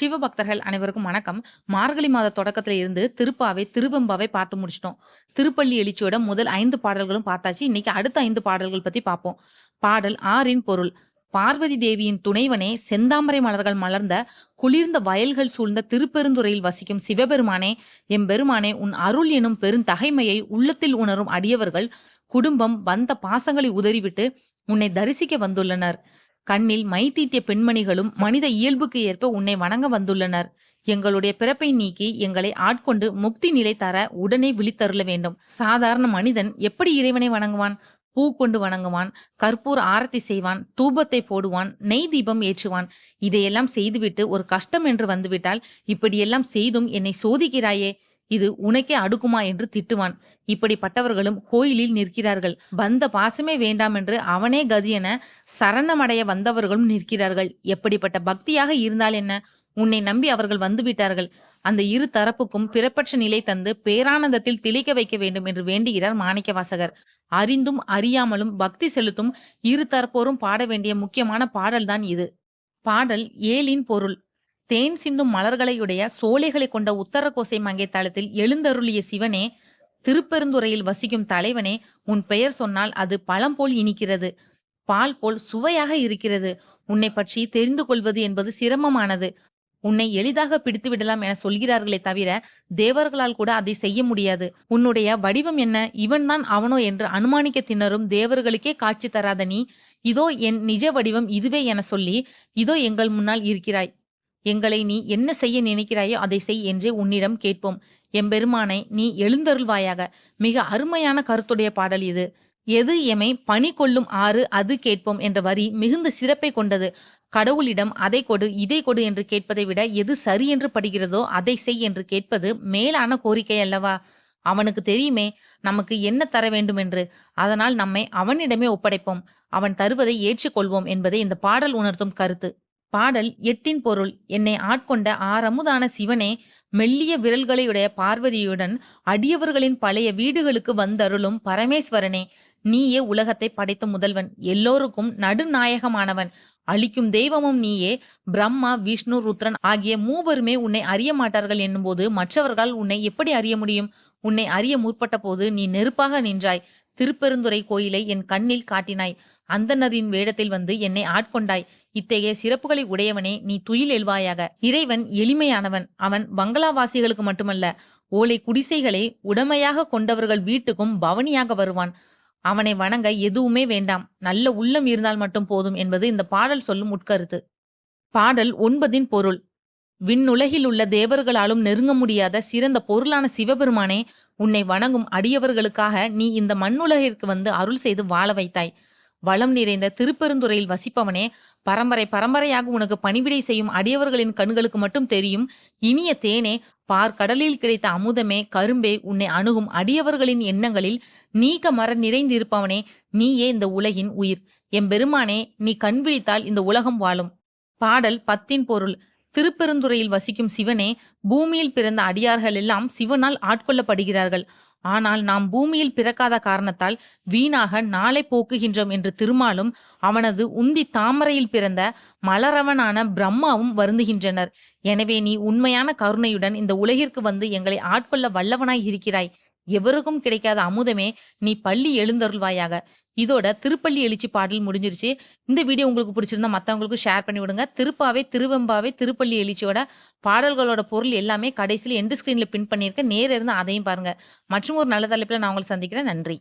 சிவபக்தர்கள் அனைவருக்கும் வணக்கம். மார்கழி மாத தொடக்கத்துல இருந்து திருப்பாவை திருவெம்பாவை பார்த்து முடிச்சிட்டோம். திருப்பள்ளி எழுச்சியோட முதல் ஐந்து பாடல்களும் பார்த்தாச்சு. இன்னைக்கு அடுத்த ஐந்து பாடல்கள் பத்தி பார்ப்போம். பாடல் ஆறின் பொருள். பார்வதி தேவியின் துணைவனே செந்தாமரை மலர்கள் மலர்ந்த குளிர்ந்த வயல்கள் சூழ்ந்த திருப்பெருந்துறையில் வசிக்கும் சிவபெருமானே எம்பெருமானே உன் அருள் எனும் பெருந்தகைமையை உள்ளத்தில் உணரும் அடியவர்கள் குடும்பம் வந்த பாசங்களை உதறிவிட்டு உன்னை தரிசிக்க வந்துள்ளனர். கண்ணில் மை தீட்டிய பெண்மணிகளும் மனித இயல்புக்கு ஏற்ப உன்னை வணங்க வந்துள்ளனர். எங்களுடைய பிறப்பை நீக்கி எங்களை ஆட்கொண்டு முக்தி நிலை தர உடனே விழித்தருள வேண்டும். சாதாரண மனிதன் எப்படி இறைவனை வணங்குவான்? பூ கொண்டு வணங்குவான் கற்பூர் ஆரத்தி செய்வான் தூபத்தை போடுவான் நெய் தீபம் ஏற்றுவான். இதையெல்லாம் செய்துவிட்டு ஒரு கஷ்டம் என்று வந்துவிட்டால் இப்படியெல்லாம் செய்தும் என்னை சோதிக்கிறாயே. இது உனக்கே அடுக்குமா என்று திட்டுவான். இப்படிப்பட்டவர்களும் கோயிலில் நிற்கிறார்கள். வந்த பாசமே வேண்டாம் என்று அவனே கதியென சரணமடைய வந்தவர்களும் நிற்கிறார்கள். எப்படிப்பட்ட பக்தியாக இருந்தால் என்ன? உன்னை நம்பி அவர்கள் வந்துவிட்டார்கள். அந்த இரு தரப்புக்கும் பிறப்பற்ற நிலை தந்து பேரானந்தத்தில் திளைக்க வைக்க வேண்டும் என்று வேண்டுகிறார் மாணிக்க வாசகர் அறிந்தும் அறியாமலும் பக்தி செலுத்தும் இரு தரப்போரும் பாட வேண்டிய முக்கியமான பாடல்தான் இது. பாடல் ஏழின் பொருள். தேன் சிந்தும் மலர்களையுடைய சோலைகளை கொண்ட உத்தரக்கோசை கோசை மங்கை தளத்தில் எழுந்தருளிய சிவனே திருப்பெருந்துறையில் வசிக்கும் தலைவனே உன் பெயர் சொன்னால் அது பழம் போல் இனிக்கிறது பால் போல் சுவையாக இருக்கிறது. உன்னை பற்றி தெரிந்து கொள்வது என்பது சிரமமானது. உன்னை எளிதாக பிடித்து விடலாம் என சொல்கிறார்களே தவிர தேவர்களால் கூட அதை செய்ய முடியாது. உன்னுடைய வடிவம் என்ன? இவன்தான் அவனோ என்று அனுமானிக்க திணறும் தேவர்களுக்கே காட்சி தராத நீ. இதோ என் நிஜ வடிவம் இதுவே என சொல்லி இதோ எங்கள் முன்னால் இருக்கிறாய். எங்களை நீ என்ன செய்ய நினைக்கிறாயோ அதை செய் என்றே உன்னிடம் கேட்போம். எம்பெருமானை நீ எழுந்தருள்வாயாக. மிக அருமையான கருத்துடைய பாடல் இது. எது எமை பணி கொள்ளும் ஆறு அது கேட்போம் என்ற வரி மிகுந்த சிறப்பை கொண்டது. கடவுளிடம் அதை கொடு இதை கொடு என்று கேட்பதை விட எது சரி என்று படுகிறதோ அதை செய் என்று கேட்பது மேலான கோரிக்கை அல்லவா? அவனுக்கு தெரியுமே நமக்கு என்ன தர வேண்டும் என்று அதனால் நம்மை அவனிடமே ஒப்படைப்போம். அவன் தருவதை ஏற்றுக்கொள்வோம் என்பதை இந்த பாடல் உணர்த்தும் கருத்து. பாடல் எட்டின் பொருள். என்னை ஆட்கொண்ட ஆரமுதான சிவனே மெல்லிய விரல்களையுடைய பார்வதியுடன் அடியவர்களின் பழைய வீடுகளுக்கு வந்தருளும் பரமேஸ்வரனே நீயே உலகத்தை படைத்த முதல்வன். எல்லோருக்கும் நடுநாயகமானவன். அழிக்கும் தெய்வமும் நீயே. பிரம்மா விஷ்ணு ருத்ரன் ஆகிய மூவருமே உன்னை அறிய மாட்டார்கள் என்னும்போது மற்றவர்கள் உன்னை எப்படி அறிய முடியும்? உன்னை அறிய முற்பட்ட போது நீ நெருப்பாக நின்றாய். திருப்பெருந்துறை கோயிலை என் கண்ணில் காட்டினாய். அந்தனரின் வேடத்தில் வந்து என்னை ஆட்கொண்டாய். இத்தகைய சிறப்புகளை உடையவனே நீ துயில் எழுவாயாக இறைவன் எளிமையானவன். அவன் பங்களாவாசிகளுக்கு மட்டுமல்ல ஓலை குடிசைகளை உடமையாக கொண்டவர்கள் வீட்டுக்கும் பவனியாக வருவான். அவனை வணங்க எதுவுமே வேண்டாம். நல்ல உள்ளம் இருந்தால் மட்டும் போதும் என்பது இந்த பாடல் சொல்லும் உட்கருத்து. பாடல் ஒன்பதின் பொருள். விண்ணுலகில் உள்ள தேவர்களாலும் நெருங்க முடியாத சிறந்த பொருளான சிவபெருமானே உன்னை வணங்கும் அடியவர்களுக்காக நீ இந்த மண்ணுலகிற்கு வந்து அருள் செய்து வாழ வைத்தாய். வளம் நிறைந்த திருப்பெருந்துறையில் வசிப்பவனே பரம்பரை பரம்பரையாக உனக்கு பணிவிடை செய்யும் அடியவர்களின் கண்களுக்கு மட்டும் தெரியும். இனிய தேனே பார்க்கடலில் கிடைத்த அமுதமே கரும்பே உன்னை அணுகும் அடியவர்களின் எண்ணங்களில் நீக்க மர நிறைந்திருப்பவனே நீயே இந்த உலகின் உயிர். எம்பெருமானே நீ கண் விழித்தால் இந்த உலகம் வாழும். பாடல் பத்தின் பொருள். திருப்பெருந்துறையில் வசிக்கும் சிவனே பூமியில் பிறந்த அடியார்கள் எல்லாம் சிவனால் ஆட்கொள்ளப்படுகிறார்கள். ஆனால் நாம் பூமியில் பிறக்காத காரணத்தால் வீணாக நாளை போக்குகின்றோம் என்று திருமாலும் அவனது உந்தி தாமரையில் பிறந்த மலரவனான பிரம்மாவும் வருந்துகின்றனர். எனவே நீ உண்மையான கருணையுடன் இந்த உலகிற்கு வந்து எங்களை ஆட்கொள்ள வல்லவனாய் இருக்கிறாய். எவருக்கும் கிடைக்காத அமுதமே நீ பள்ளி எழுந்தருள்வாயாக. இதோட திருப்பள்ளி எழுச்சி பாடல் முடிஞ்சிருச்சு. இந்த வீடியோ உங்களுக்கு பிடிச்சிருந்தா மற்றவங்களுக்கு ஷேர் பண்ணி விடுங்க. திருப்பாவே திருவெம்பாவே திருப்பள்ளி எழுச்சியோட பாடல்களோட பொருள் எல்லாமே கடைசியில் எண்டு ஸ்க்ரீனில் பின் பண்ணியிருக்க நேர இருந்து அதையும் பாருங்க. மற்றும் ஒரு நல்ல தலைப்பில் நான் உங்களை சந்திக்கிறேன். நன்றி.